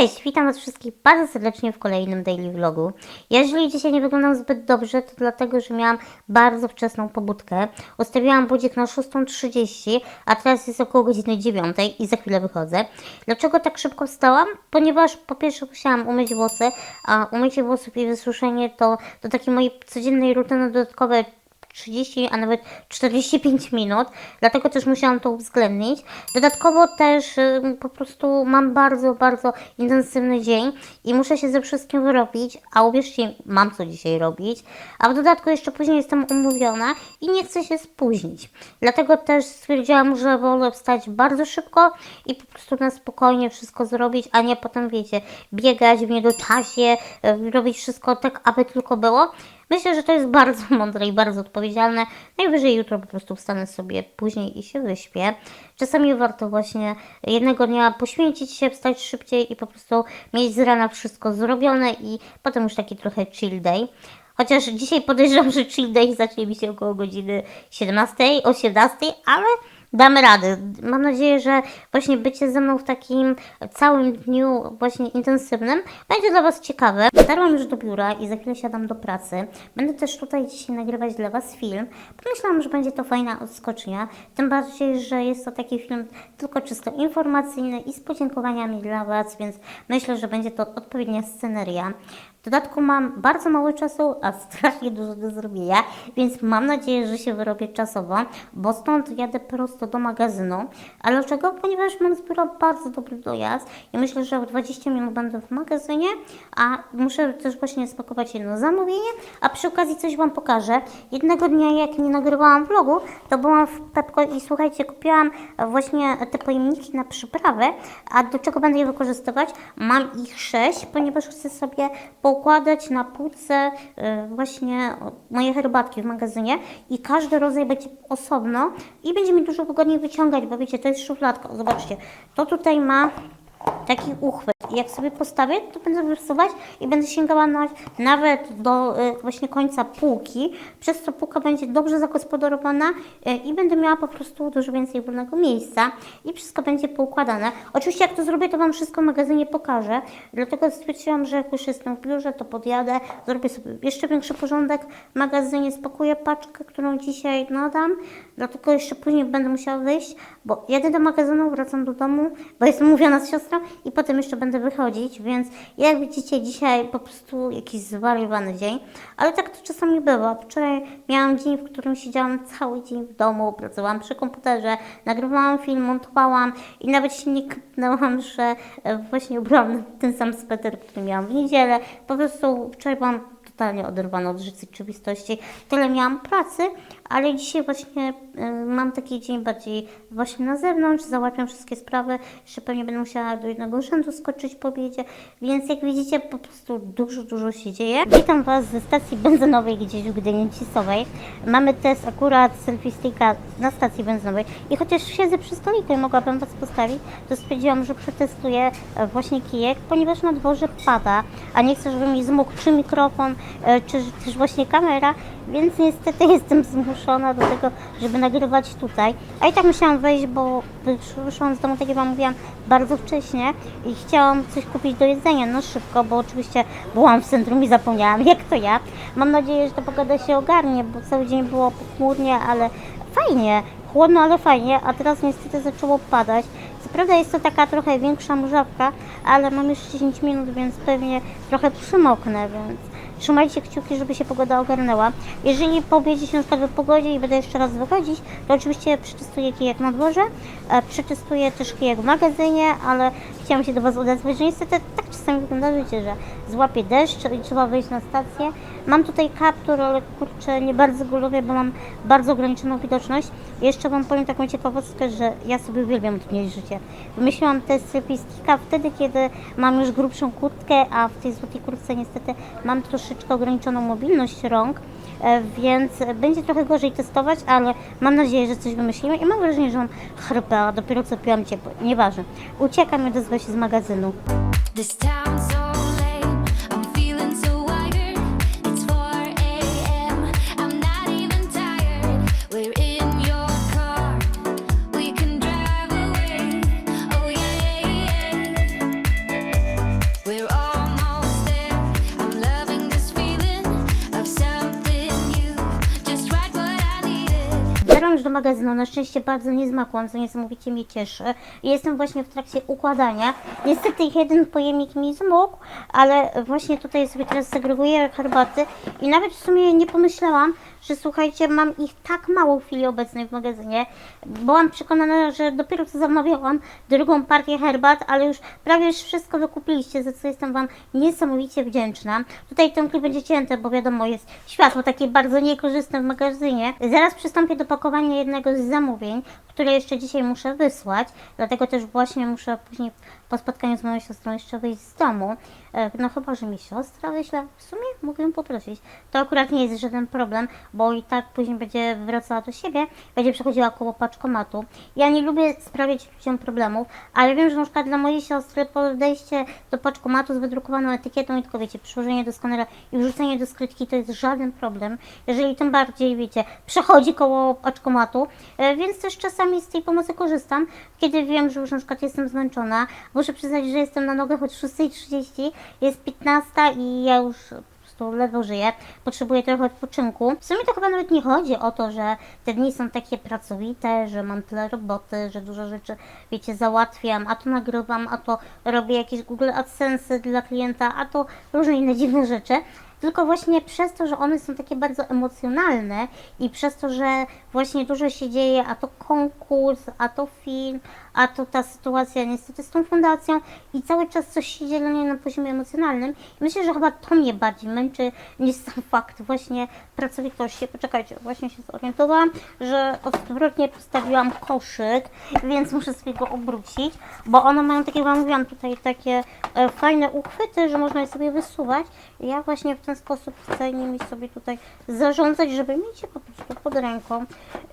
Cześć, witam Was wszystkich bardzo serdecznie w kolejnym daily vlogu. Jeżeli dzisiaj nie wyglądam zbyt dobrze, to dlatego, że miałam bardzo wczesną pobudkę. Ustawiłam budzik na 6.30, a teraz jest około godziny 9 i za chwilę wychodzę. Dlaczego tak szybko wstałam? Ponieważ po pierwsze musiałam umyć włosy, a umycie włosów i wysuszenie to do takiej mojej codziennej rutyny dodatkowe 30, a nawet 45 minut, dlatego też musiałam to uwzględnić. Dodatkowo też y, po prostu mam bardzo, bardzo intensywny dzień i muszę się ze wszystkim wyrobić, a uwierzcie, mam co dzisiaj robić, a w dodatku jeszcze później jestem umówiona i nie chcę się spóźnić. Dlatego też stwierdziłam, że wolę wstać bardzo szybko i po prostu na spokojnie wszystko zrobić, a nie potem, wiecie, biegać w niedoczasie, y, robić wszystko tak, aby tylko było. Myślę, że to jest bardzo mądre i bardzo odpowiedzialne. Najwyżej jutro po prostu wstanę sobie później i się wyśpię. Czasami warto właśnie jednego dnia poświęcić się, wstać szybciej i po prostu mieć z rana wszystko zrobione i potem już taki trochę chill day. Chociaż dzisiaj podejrzewam, że chill day zacznie mi się około godziny 17, 18, ale damy radę. Mam nadzieję, że właśnie bycie ze mną w takim całym dniu właśnie intensywnym będzie dla Was ciekawe. Dotarłam już do biura i za chwilę siadam do pracy. Będę też tutaj dzisiaj nagrywać dla Was film. Pomyślałam, że będzie to fajna odskocznia, tym bardziej, że jest to taki film tylko czysto informacyjny i z podziękowaniami dla Was, więc myślę, że będzie to odpowiednia sceneria. W dodatku mam bardzo mało czasu, a strasznie dużo do zrobienia, więc mam nadzieję, że się wyrobię czasowo, bo stąd jadę prosto do magazynu. Ale dlaczego? Ponieważ mam z biura bardzo dobry dojazd i myślę, że w 20 minut będę w magazynie, a muszę też właśnie spakować jedno zamówienie, a przy okazji coś Wam pokażę. Jednego dnia, jak nie nagrywałam vlogu, to byłam w Pepko i słuchajcie, kupiłam właśnie te pojemniki na przyprawę, a do czego będę je wykorzystywać? Mam ich sześć, ponieważ chcę sobie poukładać na półce y, właśnie moje herbatki w magazynie i każdy rodzaj będzie osobno i będzie mi dużo wygodniej wyciągać, bo wiecie, to jest szufladka. Zobaczcie, to tutaj ma taki uchwyt. Jak sobie postawię, to będę wysuwać i będę sięgała na, nawet do y, właśnie końca półki, przez co półka będzie dobrze zagospodarowana y, i będę miała po prostu dużo więcej wolnego miejsca i wszystko będzie poukładane. Oczywiście jak to zrobię, to Wam wszystko w magazynie pokażę, dlatego stwierdziłam, że jak już jestem w biurze, to podjadę, zrobię sobie jeszcze większy porządek w magazynie, spakuję paczkę, którą dzisiaj nadam, dlatego jeszcze później będę musiała wyjść, bo jadę do magazynu, wracam do domu, bo jestem mówiona z siostrą i potem jeszcze będę wychodzić, więc jak widzicie dzisiaj po prostu jakiś zwariowany dzień, ale tak to czasami bywa. Wczoraj miałam dzień, w którym siedziałam cały dzień w domu, pracowałam przy komputerze, nagrywałam film, montowałam i nawet się nie kapnęłam, że e, właśnie ubrałam ten sam sweter, który miałam w niedzielę. Po prostu wczoraj byłam totalnie oderwana od rzeczywistości. Tyle miałam pracy, ale dzisiaj właśnie y, mam taki dzień bardziej właśnie na zewnątrz, załatwiam wszystkie sprawy, jeszcze pewnie będę musiała do jednego urzędu skoczyć po obiedzie, więc jak widzicie po prostu dużo, dużo się dzieje. Witam Was ze stacji benzynowej gdzieś w Gdyni Cisowej. Mamy test akurat selfie sticka na stacji benzynowej i chociaż siedzę przy stoliku i mogłabym Was postawić, to stwierdziłam, że przetestuję e, właśnie kijek, ponieważ na dworze pada, a nie chcę, żeby mi zmógł czy mikrofon, e, czy też właśnie kamera, więc niestety jestem zmuszona do tego, żeby nagrywać tutaj. A i tak musiałam wejść, bo wysz- wyszłam z domu, tak jak Wam mówiłam, bardzo wcześnie i chciałam coś kupić do jedzenia, no szybko, bo oczywiście byłam w centrum i zapomniałam, jak to ja. Mam nadzieję, że ta pogoda się ogarnie, bo cały dzień było pochmurnie, ale fajnie, chłodno, ale fajnie, a teraz niestety zaczęło padać. Co prawda jest to taka trochę większa mrzawka, ale mam już 10 minut, więc pewnie trochę przymoknę, więc trzymajcie kciuki, żeby się pogoda ogarnęła. Jeżeli po obiedzie się na przykład w pogodzie i będę jeszcze raz wychodzić, to oczywiście przetestuję kijek na dworze, e, przetestuję też kijek w magazynie, ale chciałam się do Was odezwać, że niestety tak czasami wygląda życie, że złapie deszcz i trzeba wyjść na stację. Mam tutaj kaptur, ale kurczę, nie bardzo go lubię, bo mam bardzo ograniczoną widoczność. Jeszcze Wam powiem taką ciekawostkę, że ja sobie uwielbiam utrudniać życie. Wymyśliłam te selfie-sticka wtedy, kiedy mam już grubszą kurtkę, a w tej złotej kurtce niestety mam troszeczkę ograniczoną mobilność rąk, więc będzie trochę gorzej testować, ale mam nadzieję, że coś wymyślimy i mam wrażenie, że mam chrypę, a dopiero co piłam ciepło. Nieważne. Uciekam i odezwę się z magazynu. Już do magazynu. Na szczęście bardzo nie zmakłam, co niesamowicie mnie cieszy. Jestem właśnie w trakcie układania. Niestety jeden pojemnik mi zmógł, ale właśnie tutaj sobie teraz segreguję herbaty i nawet w sumie nie pomyślałam, że słuchajcie, mam ich tak mało w chwili obecnej w magazynie. Byłam przekonana, że dopiero co zamawiałam drugą partię herbat, ale już prawie już wszystko wykupiliście, za co jestem Wam niesamowicie wdzięczna. Tutaj ten klip będzie cięty, bo wiadomo, jest światło takie bardzo niekorzystne w magazynie. Zaraz przystąpię do pakowania jednego z zamówień, które jeszcze dzisiaj muszę wysłać, dlatego też właśnie muszę później po spotkaniu z moją siostrą jeszcze wyjść z domu. E, No chyba, że mi siostra wyśle, w sumie mogę ją poprosić. To akurat nie jest żaden problem, bo i tak później będzie wracała do siebie, będzie przechodziła koło paczkomatu. Ja nie lubię sprawiać ludziom problemów, ale wiem, że na przykład dla mojej siostry podejście do paczkomatu z wydrukowaną etykietą i tylko wiecie, przyłożenie do skanera i wrzucenie do skrytki to jest żaden problem. Jeżeli tym bardziej, wiecie, przechodzi koło paczkomatu, e, więc też czasami z tej pomocy korzystam, kiedy wiem, że już na przykład jestem zmęczona. Muszę przyznać, że jestem na nogach od 6.30, jest 15 i ja już prostu ledwo żyję, potrzebuję trochę odpoczynku. W sumie to chyba nawet nie chodzi o to, że te dni są takie pracowite, że mam tyle roboty, że dużo rzeczy, wiecie, załatwiam, a to nagrywam, a to robię jakieś Google AdSense dla klienta, a to różne inne dziwne rzeczy. Tylko właśnie przez to, że one są takie bardzo emocjonalne i przez to, że właśnie dużo się dzieje, a to konkurs, a to film, a to ta sytuacja niestety z tą fundacją i cały czas coś się dzieje na poziomie emocjonalnym. I myślę, że chyba to mnie bardziej męczy niż sam fakt właśnie pracowitości. Poczekajcie, właśnie się zorientowałam, że odwrotnie postawiłam koszyk, więc muszę sobie go obrócić, bo one mają, tak jak mówiłam, tutaj takie e, fajne uchwyty, że można je sobie wysuwać. Ja właśnie w ten sposób chcę nimi sobie tutaj zarządzać, żeby mieć je po prostu pod ręką.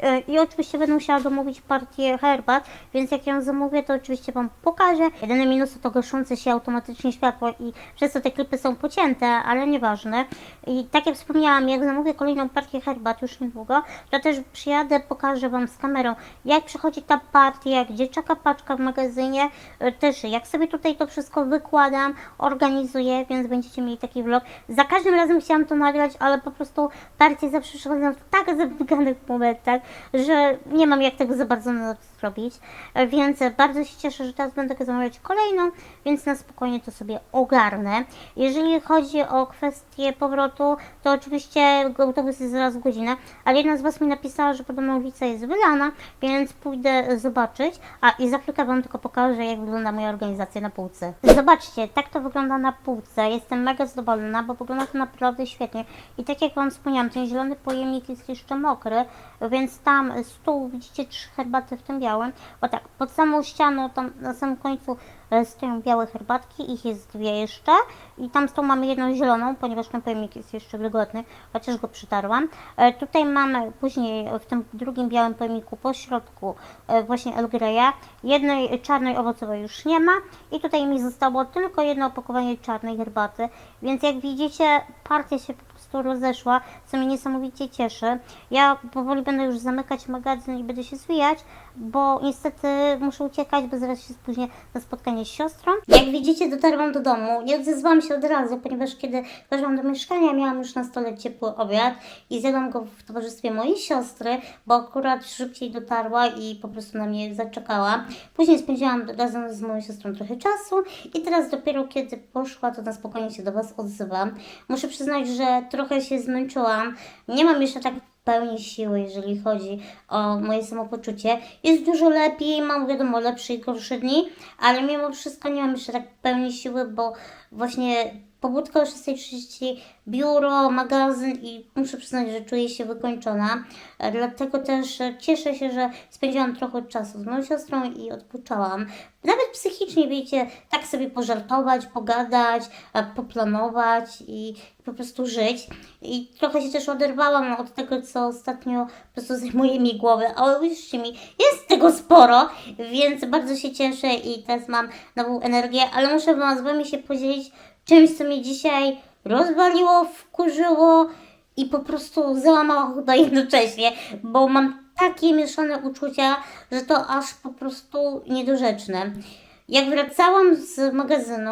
E, I oczywiście będę musiała domówić partię herbat, więc jak ją zamówię, to oczywiście Wam pokażę. Jedyny minus to gaszące się automatycznie światło i przez to te klipy są pocięte, ale nieważne. I tak jak wspomniałam, jak zamówię kolejną partię herbat już niedługo, to też przyjadę, pokażę Wam z kamerą, jak przychodzi ta partia, gdzie czeka paczka w magazynie, e, też jak sobie tutaj to wszystko wykładam, organizuję, więc będziecie mieli taki vlog. Za każdym razem chciałam to nagrać, ale po prostu partie zawsze przychodzą w tak zapykanych momentach, że nie mam jak tego za bardzo na zrobić, E, więc bardzo się cieszę, że teraz będę zamawiać kolejną, więc na spokojnie to sobie ogarnę. Jeżeli chodzi o kwestię powrotu, to oczywiście autobus jest zaraz godzinę, ale jedna z Was mi napisała, że podobno ulica jest wylana, więc pójdę zobaczyć, a i za chwilkę Wam tylko pokażę, jak wygląda moja organizacja na półce. Zobaczcie, tak to wygląda na półce, jestem mega zadowolona, bo wygląda to naprawdę świetnie i tak jak Wam wspomniałam, ten zielony pojemnik jest jeszcze mokry, więc tam stół, widzicie trzy herbaty w tym białym, bo tak, pod samą ścianą, tam na samym końcu e, stoją białe herbatki, ich jest dwie jeszcze. I tam z tą mamy jedną zieloną, ponieważ ten pojemnik jest jeszcze wilgotny, chociaż go przytarłam. E, Tutaj mamy później w tym drugim białym pojemniku po środku e, właśnie El Greya, jednej czarnej owocowej już nie ma. I tutaj mi zostało tylko jedno opakowanie czarnej herbaty, więc jak widzicie partia się po prostu rozeszła, co mnie niesamowicie cieszy. Ja powoli będę już zamykać magazyn i będę się zwijać, bo niestety muszę uciekać, bo zaraz się spóźnię na spotkanie z siostrą. Jak widzicie, dotarłam do domu. Nie odzywałam się od razu, ponieważ kiedy weszłam do mieszkania, miałam już na stole ciepły obiad i zjadłam go w towarzystwie mojej siostry, bo akurat szybciej dotarła i po prostu na mnie zaczekała. Później spędziłam razem z moją siostrą trochę czasu i teraz dopiero kiedy poszła, to na spokojnie się do Was odzywam. Muszę przyznać, że trochę się zmęczyłam. Nie mam jeszcze tak pełni siły, jeżeli chodzi o moje samopoczucie. Jest dużo lepiej, mam wiadomo lepsze i gorsze dni, ale mimo wszystko nie mam jeszcze tak pełni siły, bo właśnie pobudka o 6.30, biuro, magazyn i muszę przyznać, że czuję się wykończona. Dlatego też e, cieszę się, że spędziłam trochę czasu z moją siostrą i odpoczęłam. Nawet psychicznie, wiecie, tak sobie pożartować, pogadać, e, poplanować i po prostu żyć. I trochę się też oderwałam od tego, co ostatnio po prostu zajmuje mi głowę. Ale uwierzcie mi, jest tego sporo, więc bardzo się cieszę i teraz mam nową energię, ale muszę wam z wami się podzielić czymś, co mnie dzisiaj rozwaliło, wkurzyło i po prostu załamało chyba jednocześnie, bo mam takie mieszane uczucia, że to aż po prostu niedorzeczne. Jak wracałam z magazynu,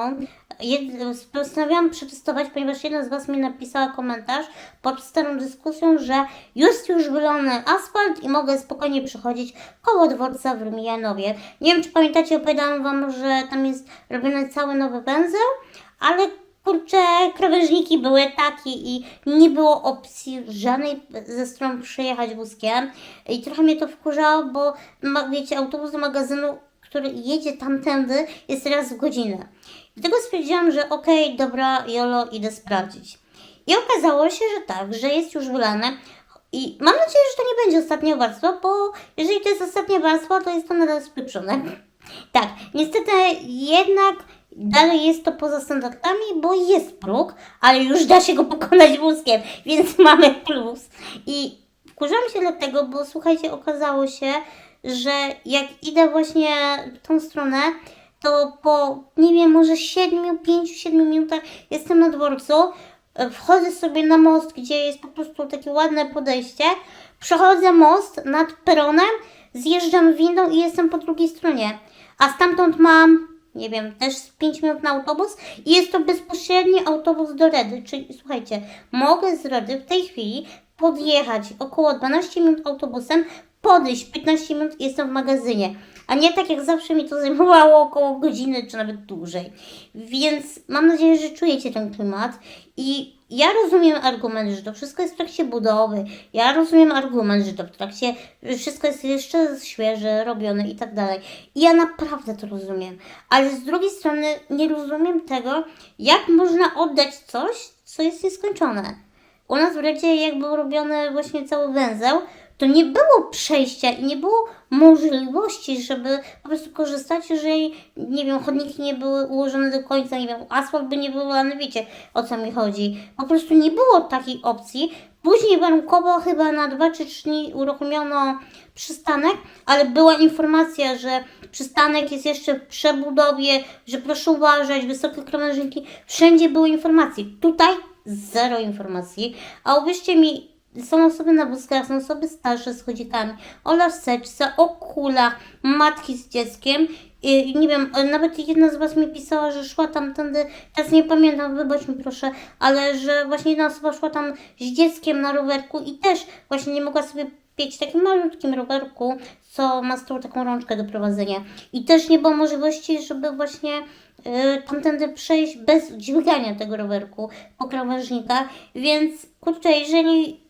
postanowiłam przetestować, ponieważ jedna z Was mi napisała komentarz pod starą dyskusją, że jest już wylany asfalt i mogę spokojnie przechodzić koło dworca w Rumijanowie. Nie wiem, czy pamiętacie, opowiadałam Wam, że tam jest robiony cały nowy węzeł, ale kurczę, krawężniki były takie i nie było opcji żadnej ze stron przejechać wózkiem. I trochę mnie to wkurzało, bo wiecie, autobus do magazynu, który jedzie tamtędy, jest raz w godzinę. Dlatego stwierdziłam, że okej, dobra, Jolo, idę sprawdzić. I okazało się, że tak, że jest już wylane. I mam nadzieję, że to nie będzie ostatnia warstwa, bo jeżeli to jest ostatnia warstwa, to jest to nadal spieprzone. Tak, niestety jednak dalej jest to poza standardami, bo jest próg, ale już da się go pokonać wózkiem, więc mamy plus. I wkurzam się dlatego, bo słuchajcie, okazało się, że jak idę właśnie w tą stronę, to po, nie wiem, może 7, 5, 7 minutach jestem na dworcu, e, wchodzę sobie na most, gdzie jest po prostu takie ładne podejście, przechodzę most nad peronem, zjeżdżam windą i jestem po drugiej stronie. A stamtąd mam, nie wiem, też z 5 minut na autobus i jest to bezpośredni autobus do Redy. Czyli słuchajcie, mogę z Redy w tej chwili podjechać około 12 minut autobusem, podejść 15 minut jestem w magazynie. A nie tak jak zawsze mi to zajmowało około godziny czy nawet dłużej. Więc mam nadzieję, że czujecie ten klimat i ja rozumiem argument, że to wszystko jest w trakcie budowy. Ja rozumiem argument, że to w trakcie wszystko jest jeszcze świeże, robione i tak dalej. I ja naprawdę to rozumiem. Ale z drugiej strony nie rozumiem tego, jak można oddać coś, co jest nieskończone. U nas w Redzie, jak był robiony właśnie cały węzeł, to nie było przejścia i nie było możliwości, żeby po prostu korzystać, jeżeli, nie wiem, chodniki nie były ułożone do końca, nie wiem, asfalt by nie był lany, wiecie o co mi chodzi. Po prostu nie było takiej opcji. Później warunkowo chyba na 2 czy 3 dni uruchomiono przystanek, ale była informacja, że przystanek jest jeszcze w przebudowie, że proszę uważać, wysokie krawężniki. Wszędzie były informacje. Tutaj zero informacji. A uwierzcie mi, są osoby na wózkach, są osoby starsze z chodzikami, o laseczce, o kulach, matki z dzieckiem. I, nie wiem, nawet jedna z Was mi pisała, że szła tamtędy, teraz nie pamiętam, wybacz mi proszę, ale że właśnie jedna osoba szła tam z dzieckiem na rowerku i też właśnie nie mogła sobie pieć takim malutkim rowerku, co ma z tyłu taką rączkę do prowadzenia. I też nie było możliwości, żeby właśnie y, tamtędy przejść bez dźwigania tego rowerku po krawężnikach, więc kurczę, jeżeli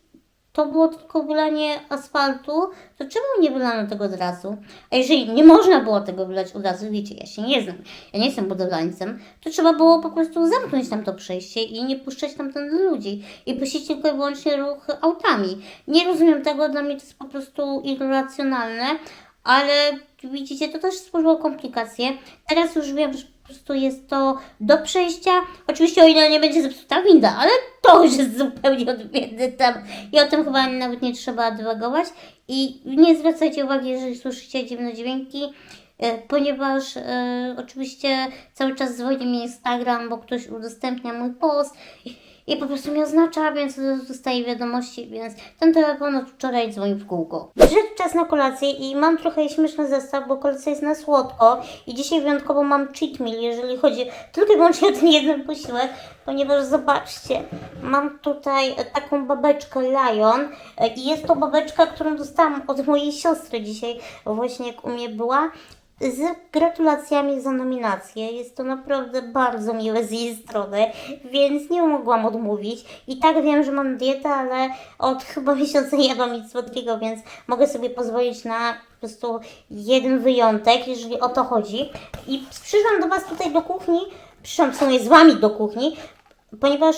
to było tylko wylanie asfaltu, to czemu nie wylano tego od razu? A jeżeli nie można było tego wylać od razu, wiecie, ja się nie znam, ja nie jestem budowlańcem, to trzeba było po prostu zamknąć tam to przejście i nie puszczać tamtędy ludzi i puścić tylko i wyłącznie ruch autami. Nie rozumiem tego, dla mnie to jest po prostu irracjonalne, ale widzicie, to też stworzyło komplikacje. Teraz już wiem, że po prostu jest to do przejścia. Oczywiście o ile nie będzie zepsuta winda, ale to już jest zupełnie odmienny temat. I o tym chyba nawet nie trzeba dywagować. I nie zwracajcie uwagi, jeżeli słyszycie dziwne dźwięki, e, ponieważ e, oczywiście cały czas dzwoni mi Instagram, bo ktoś udostępnia mój post. I, po prostu mnie oznacza, więc dostaję wiadomości, więc ten telefon od wczoraj dzwoni w kółko. Przyszedł czas na kolację i mam trochę śmieszny zestaw, bo kolacja jest na słodko i dzisiaj wyjątkowo mam cheat meal, jeżeli chodzi tylko i wyłącznie o ten jeden posiłek, ponieważ zobaczcie, mam tutaj taką babeczkę Lion i jest to babeczka, którą dostałam od mojej siostry dzisiaj, właśnie jak u mnie była z gratulacjami za nominację. Jest to naprawdę bardzo miłe z jej strony, więc nie mogłam odmówić. I tak wiem, że mam dietę, ale od chyba miesiąca nie jadłam nic słodkiego, więc mogę sobie pozwolić na po prostu jeden wyjątek, jeżeli o to chodzi. I przyszłam do Was tutaj do kuchni, przyszłam w sumie z Wami do kuchni, ponieważ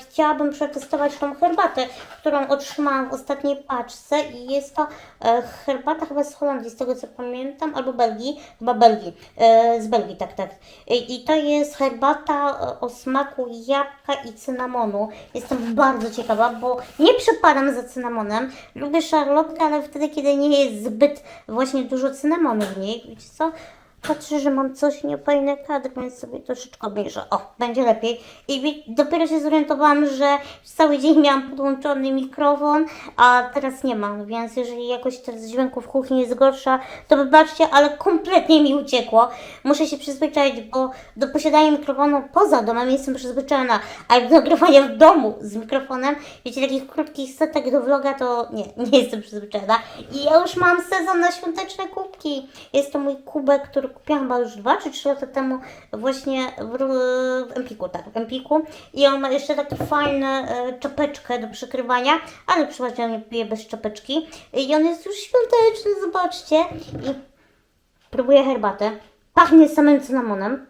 chciałabym przetestować tą herbatę, którą otrzymałam w ostatniej paczce i jest to e, herbata chyba z Holandii, z tego co pamiętam, albo Belgii, chyba Belgii, e, z Belgii, tak, tak. I, to jest herbata e, o smaku jabłka i cynamonu. Jestem bardzo ciekawa, bo nie przepadam za cynamonem. Lubię szarlotkę, ale wtedy, kiedy nie jest zbyt właśnie dużo cynamonu w niej, wiecie co? Patrzę, że mam coś niefajny kadr, więc sobie troszeczkę obniżę. O, będzie lepiej. I dopiero się zorientowałam, że cały dzień miałam podłączony mikrofon, a teraz nie mam, więc jeżeli jakoś teraz dźwięku w kuchni jest gorsza, to wybaczcie, ale kompletnie mi uciekło. Muszę się przyzwyczaić, bo do posiadania mikrofonu poza domem jestem przyzwyczajona, a do nagrywania w domu z mikrofonem, wiecie, takich krótkich setek do vloga, to nie, nie jestem przyzwyczajona. I ja już mam sezon na świąteczne kubki. Jest to mój kubek, który kupiłam chyba już dwa czy trzy lata temu właśnie w, w Empiku, tak, w Empiku. I on ma jeszcze takie fajne e, czapeczkę do przykrywania, ale przeważnie nie piję bez czapeczki. I on jest już świąteczny, zobaczcie. I próbuję herbatę. Pachnie samym cynamonem.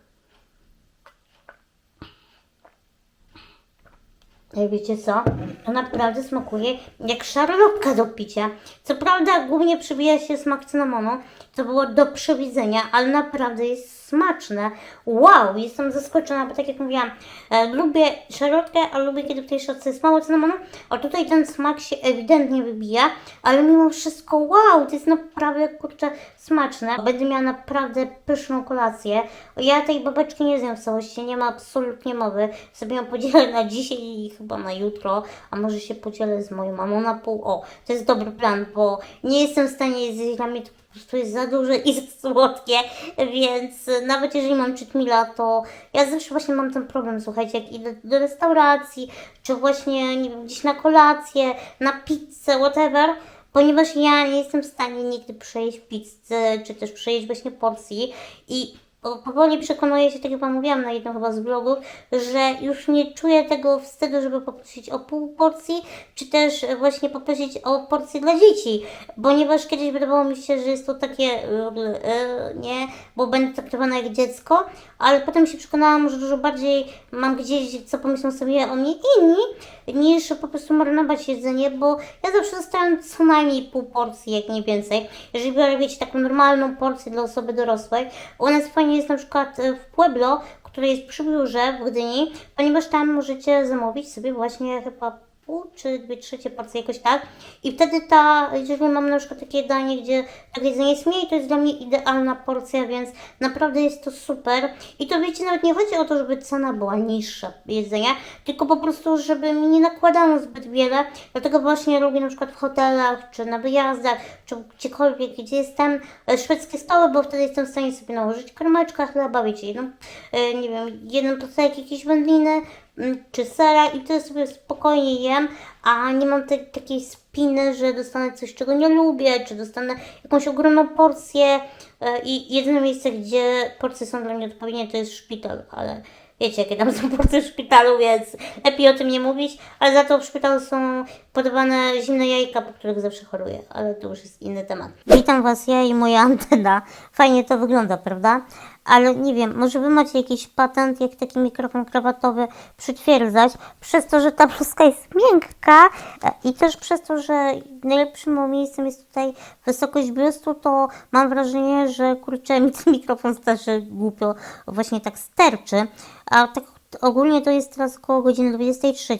Ej, wiecie co? To naprawdę smakuje jak szarlotka do picia. Co prawda głównie przybija się smak cynamonu, co było do przewidzenia, ale naprawdę jest smaczne. Wow, jestem zaskoczona, bo tak jak mówiłam, e, lubię szarlotkę, ale lubię kiedy w tej szarlotce jest mało cynamonu, a tutaj ten smak się ewidentnie wybija, ale mimo wszystko wow, to jest naprawdę kurczę smaczne. Będę miała naprawdę pyszną kolację. Ja tej babeczki nie zjem w całości, nie ma absolutnie mowy. Sobie ją podzielę na dzisiaj i chyba na jutro, a może się podzielę z moją mamą na pół. O, to jest dobry plan, bo nie jestem w stanie zjeść dla mnie to po prostu jest za duże i za słodkie, więc nawet jeżeli mam cheat meala, to ja zawsze właśnie mam ten problem, słuchajcie, jak idę do restauracji, czy właśnie, nie wiem, gdzieś na kolację, na pizzę, whatever, ponieważ ja nie jestem w stanie nigdy przejść pizzy, czy też przejść właśnie porcji i po- powoli przekonuję się, tak jak Wam mówiłam na jednym chyba z blogów, że już nie czuję tego wstydu, żeby poprosić o pół porcji, czy też właśnie poprosić o porcję dla dzieci, ponieważ kiedyś wydawało mi się, że jest to takie yy, nie, bo będę traktowana jak dziecko, ale potem się przekonałam, że dużo bardziej mam gdzieś, co pomyślą sobie o mnie inni, niż po prostu marnować jedzenie, bo ja zawsze zostawiam co najmniej pół porcji, jak nie więcej. Jeżeli biorę, wiecie, taką normalną porcję dla osoby dorosłej, u nas fajnie jest na przykład e, w Pueblo, które jest przy biurze w Gdyni, ponieważ tam możecie zamówić sobie właśnie chyba pół czy dwie trzecie porcje jakoś tak. I wtedy ta, jeżeli mam na przykład takie danie, gdzie tak jedzenie jest mniej, to jest dla mnie idealna porcja, więc naprawdę jest to super. I to wiecie, nawet nie chodzi o to, żeby cena była niższa jedzenia, tylko po prostu, żeby mi nie nakładano zbyt wiele. Dlatego właśnie lubię na przykład w hotelach, czy na wyjazdach, czy gdziekolwiek, gdzie jestem, e, szwedzkie stoły, bo wtedy jestem w stanie sobie nałożyć karmeczka, chleba, wiecie, jedną, e, nie wiem, jeden postek jakiejś wędliny, czy sera i wtedy sobie spokojnie jem, a nie mam tej takiej spiny, że dostanę coś, czego nie lubię, czy dostanę jakąś ogromną porcję e, i jedyne miejsce, gdzie porcje są dla mnie odpowiednie, to jest szpital, ale wiecie, jakie tam są porcje w szpitalu, więc lepiej o tym nie mówić, ale za to w szpitalu są podawane zimne jajka, po których zawsze choruję, ale to już jest inny temat. Witam Was, ja i moja antena. Fajnie to wygląda, prawda? Ale nie wiem, może Wy macie jakiś patent, jak taki mikrofon krawatowy przytwierdzać, przez to, że ta bluzka jest miękka e, i też przez to, że najlepszym miejscem jest tutaj wysokość biustu, to mam wrażenie, że kurczę mi ten mikrofon starszy głupio właśnie tak sterczy, a tak Ogólnie to jest teraz około godziny 23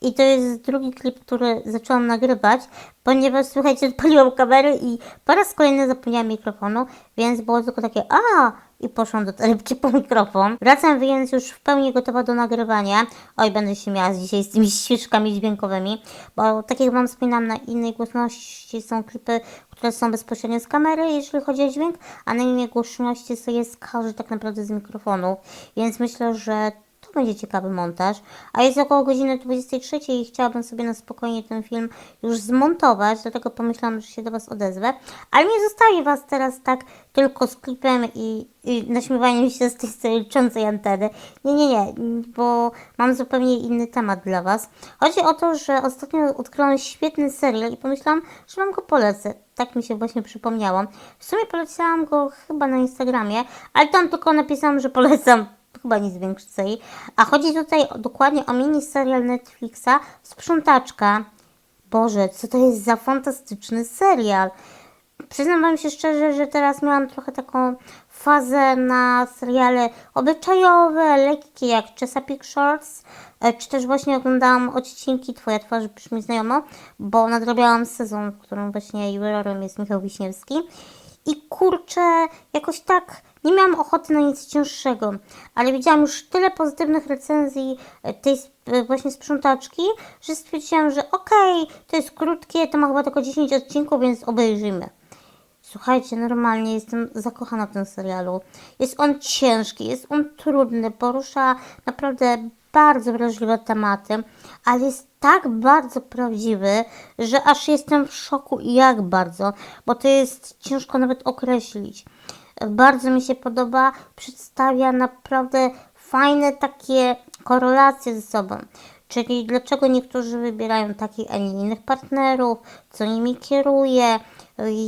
i to jest drugi klip, który zaczęłam nagrywać, ponieważ słuchajcie, odpaliłam kamerę i po raz kolejny zapomniałam mikrofonu, więc było tylko takie a i poszłam do torebki po mikrofon. Wracam więc już w pełni gotowa do nagrywania. Oj, będę się miała dzisiaj z tymi ścieżkami dźwiękowymi, bo tak jak Wam wspominam, na innej głośności są klipy, które są bezpośrednio z kamery, jeżeli chodzi o dźwięk, a na innej głośności jest każdy tak naprawdę z mikrofonu, więc myślę, że to będzie ciekawy montaż. A jest około godziny 23 i chciałabym sobie na spokojnie ten film już zmontować, dlatego pomyślałam, że się do Was odezwę. Ale nie zostawię Was teraz tak tylko z klipem i, i naśmiewaniem się z tej sterczącej anteny. Nie, nie, nie, bo mam zupełnie inny temat dla Was. Chodzi o to, że ostatnio odkryłam świetny serial i pomyślałam, że Wam go polecę. Tak mi się właśnie przypomniało. W sumie poleciłam go chyba na Instagramie, ale tam tylko napisałam, że polecam chyba nic więcej. A chodzi tutaj dokładnie o miniserial Netflixa Sprzątaczka. Boże, co to jest za fantastyczny serial. Przyznam Wam się szczerze, że teraz miałam trochę taką fazę na seriale obyczajowe, lekkie jak Chesapeake Shores, e, czy też właśnie oglądałam odcinki Twoja twarz brzmi znajomo, bo nadrobiałam sezon, w którym właśnie jurorem jest Michał Wiśniewski. I kurczę, jakoś tak nie miałam ochoty na nic cięższego, ale widziałam już tyle pozytywnych recenzji e, tej e, właśnie sprzątaczki, że stwierdziłam, że okej, to jest krótkie, to ma chyba tylko 10 odcinków, więc obejrzymy. Słuchajcie, normalnie jestem zakochana w tym serialu. Jest on ciężki, jest on trudny, porusza naprawdę bardzo wrażliwe tematy, ale jest tak bardzo prawdziwy, że aż jestem w szoku jak bardzo, bo to jest ciężko nawet określić. Bardzo mi się podoba, przedstawia naprawdę fajne takie korelacje ze sobą. Czyli dlaczego niektórzy wybierają takich, a nie innych partnerów, co nimi kieruje,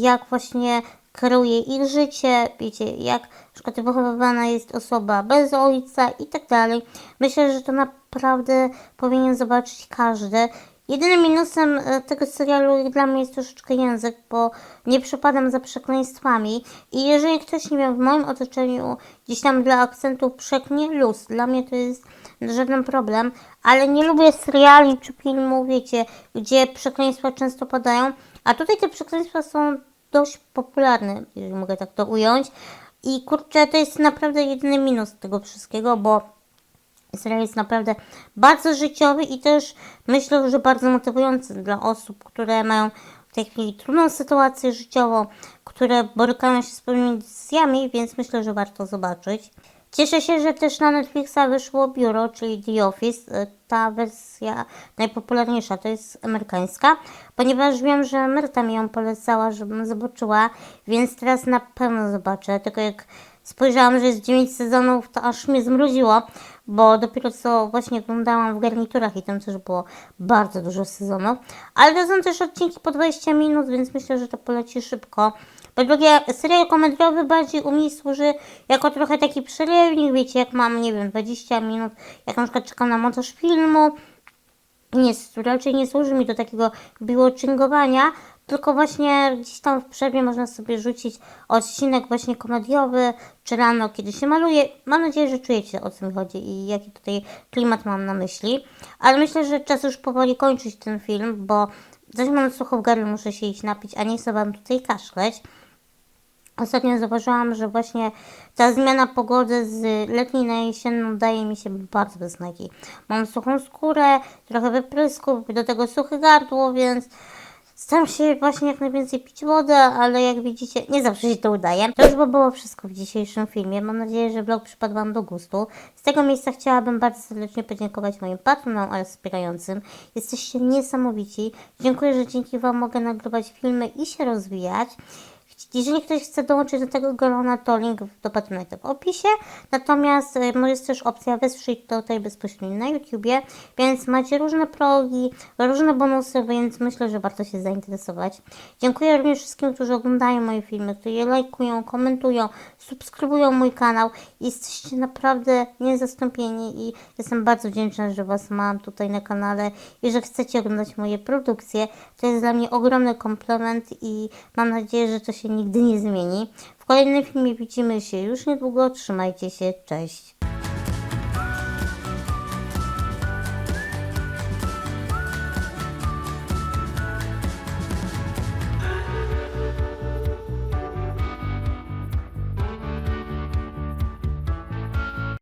jak właśnie kieruje ich życie, wiecie, jak na przykład wychowywana jest osoba bez ojca i tak dalej. Myślę, że to naprawdę powinien zobaczyć każdy. Jedynym minusem e, tego serialu dla mnie jest troszeczkę język, bo nie przypadam za przekleństwami i jeżeli ktoś, nie wiem, w moim otoczeniu gdzieś tam dla akcentów przeknie luz, dla mnie to jest żaden problem, ale nie lubię seriali czy filmów, wiecie, gdzie przekleństwa często padają, a tutaj te przekleństwa są dość popularne, jeżeli mogę tak to ująć. I kurczę, to jest naprawdę jedyny minus tego wszystkiego, bo Serial jest naprawdę bardzo życiowy i też myślę, że bardzo motywujący dla osób, które mają w tej chwili trudną sytuację życiową, które borykają się z pewnymi decyzjami, więc myślę, że warto zobaczyć. Cieszę się, że też na Netflixa wyszło Biuro, czyli The Office. Y, Ta wersja najpopularniejsza to jest amerykańska, ponieważ wiem, że Myrta mi ją polecała, żebym zobaczyła, więc teraz na pewno zobaczę. Tylko jak spojrzałam, że jest 9 sezonów, to aż mnie zmroziło, bo dopiero co właśnie oglądałam w garniturach i tam też było bardzo dużo sezonów. Ale to są też odcinki po 20 minut, więc myślę, że to poleci szybko. Po drugie, serial komediowy bardziej u mnie służy jako trochę taki przerywnik, wiecie, jak mam, nie wiem, 20 minut, jak na przykład czekam na montaż filmu, nie, raczej nie służy mi do takiego biwatchingowania, tylko właśnie gdzieś tam w przerwie można sobie rzucić odcinek właśnie komediowy, czy rano, kiedy się maluje. Mam nadzieję, że czujecie o co mi chodzi i jaki tutaj klimat mam na myśli. Ale myślę, że czas już powoli kończyć ten film, bo coś mam sucho w gardle, muszę się iść napić, a nie chcę wam tutaj kaszleć. Ostatnio zauważyłam, że właśnie ta zmiana pogody z letniej na jesienną daje mi się bardzo bez. Mam suchą skórę, trochę wyprysków, do tego suche gardło, więc staram się właśnie jak najwięcej pić wodę, ale jak widzicie, nie zawsze się to udaje. To by było wszystko w dzisiejszym filmie. Mam nadzieję, że vlog przypadł Wam do gustu. Z tego miejsca chciałabym bardzo serdecznie podziękować moim patronom oraz wspierającym. Jesteście niesamowici. Dziękuję, że dzięki Wam mogę nagrywać filmy i się rozwijać. Jeżeli ktoś chce dołączyć do tego grona, to link do Patronite w opisie. Natomiast no, jest też opcja wesprzyj tutaj bezpośrednio na YouTubie, więc macie różne progi, różne bonusy, więc myślę, że warto się zainteresować. Dziękuję również wszystkim, którzy oglądają moje filmy, którzy je lajkują, komentują, subskrybują mój kanał. Jesteście naprawdę niezastąpieni i jestem bardzo wdzięczna, że Was mam tutaj na kanale i że chcecie oglądać moje produkcje. To jest dla mnie ogromny komplement i mam nadzieję, że to się nigdy nie zmieni. W kolejnym filmie widzimy się już niedługo. Trzymajcie się, cześć.